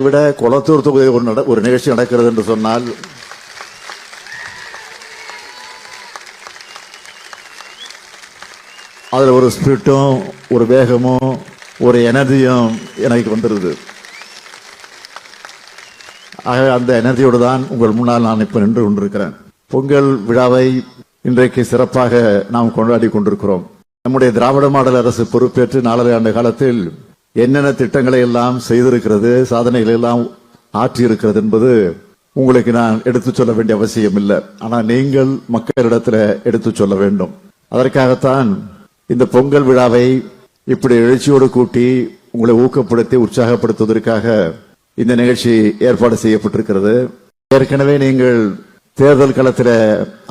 விட குளத்தூர் தொகுதியில் ஒரு நட- ஒரு நிகழ்ச்சி நடக்கிறது என்று சொன்னால் அதில் ஒரு ஸ்பிரிட்டும் ஒரு வேகமும் ஒரு எனர்ஜியும் எனக்கு வந்துடுது ஆக அந்த எனர்ஜியோடு தான் உங்கள் முன்னால் நான் இப்போ நின்று கொண்டிருக்கிறேன். பொங்கல் விழாவை இன்றைக்கு சிறப்பாக நாம் கொண்டாடி கொண்டிருக்கிறோம். நம்முடைய திராவிட மாடல் அரசு பொறுப்பேற்று நாலரை ஆண்டு காலத்தில் என்னென்ன திட்டங்களை எல்லாம் செய்திருக்கிறது சாதனைகளை எல்லாம் ஆற்றி இருக்கிறது என்பது உங்களுக்கு நான் எடுத்துச் சொல்ல வேண்டிய அவசியம் இல்லை ஆனால் நீங்கள் மக்களிடத்தில் எடுத்துச் சொல்ல வேண்டும். அதற்காகத்தான் இந்த பொங்கல் விழாவை இப்படி எழுச்சியோடு கூட்டி உங்களை ஊக்கப்படுத்தி உற்சாகப்படுத்துவதற்காக இந்த நிகழ்ச்சி ஏற்பாடு செய்யப்பட்டிருக்கிறது. ஏற்கனவே நீங்கள் தேர்தல் களத்தில்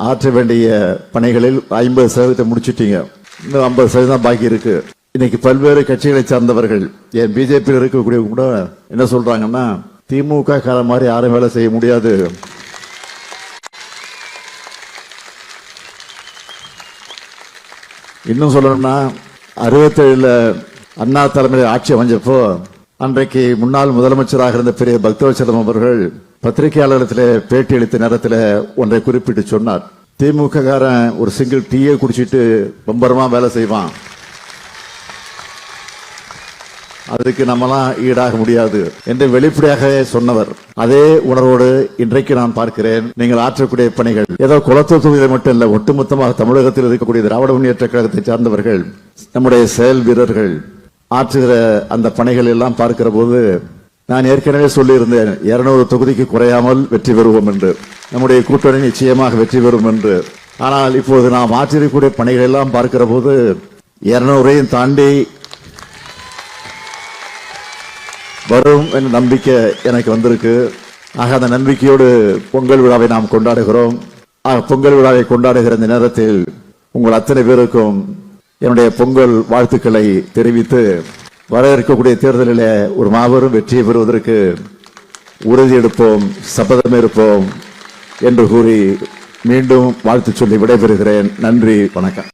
ஆற்ற வேண்டிய பணிகளில் ஐம்பது சதவீதத்தை முடிச்சிட்டீங்க. இன்னும் ஐம்பது சதவீதம் பாக்கி இருக்கு. இன்னைக்கு பல்வேறு கட்சிகளை சார்ந்தவர்கள் ஏன் பிஜேபியில் இருக்கக்கூடிய கூட என்ன சொல்றாங்கன்னா திமுக காலம் மாதிரி யாரும் வேலை செய்ய முடியாது. இன்னும் சொல்லணும்னா அறுபத்தேழுல அண்ணா தலைமையில் ஆட்சி அமைஞ்சப்போ அன்றைக்கு முன்னாள் முதலமைச்சராக இருந்த பெரிய பக்தவச்சலம் அவர்கள் பத்திரிகையாளர்களிடத்தில் பேட்டி அளித்த நேரத்தில் ஒன்றை குறிப்பிட்டு சொன்னார். திமுக காரன் ஒரு சிங்கிள் டீயை குடிச்சிட்டு பம்பரமா வேலை செய்வான். அதுக்கு நம்மலாம் ஈடாக முடியாது என்று வெளிப்படையாக சொன்னவர். அதே உணர்வோடு இன்றைக்கு நான் பார்க்கிறேன். நீங்கள் ஆற்றக்கூடிய பணிகள் ஏதோ குளத்தூர் தொகுதியில் மட்டும் இல்ல ஒட்டுமொத்தமாக தமிழகத்தில் இருக்கக்கூடிய திராவிட முன்னேற்ற கழகத்தை சார்ந்தவர்கள் நம்முடைய செயல் வீரர்கள் ஆற்றுகிற அந்த பணிகள் எல்லாம் பார்க்கிற போது நான் ஏற்கனவே சொல்லியிருந்தேன் இருநூறு தொகுதிக்கு குறையாமல் வெற்றி பெறுவோம் என்று. நம்முடைய கூட்டணி நிச்சயமாக வெற்றி பெறும் என்று. ஆனால் இப்போது நாம் ஆற்றிருக்கக்கூடிய பணிகள் எல்லாம் பார்க்கிற போது இருநூறையும் தாண்டி வரும் என்ற நம்பிக்கை எனக்கு வந்திருக்கு. ஆக அந்த நம்பிக்கையோடு பொங்கல் விழாவை நாம் கொண்டாடுகிறோம். ஆக பொங்கல் விழாவை கொண்டாடுகிற இந்த நேரத்தில் உங்கள் அத்தனை பேருக்கும் என்னுடைய பொங்கல் வாழ்த்துக்களை தெரிவித்து வர இருக்கக்கூடிய தேர்தலில் ஒரு மாபெரும் வெற்றியை பெறுவதற்கு உறுதி எடுப்போம் சபதம் இருப்போம் என்று கூறி மீண்டும் வாழ்த்து சொல்லி விடைபெறுகிறேன். நன்றி வணக்கம்.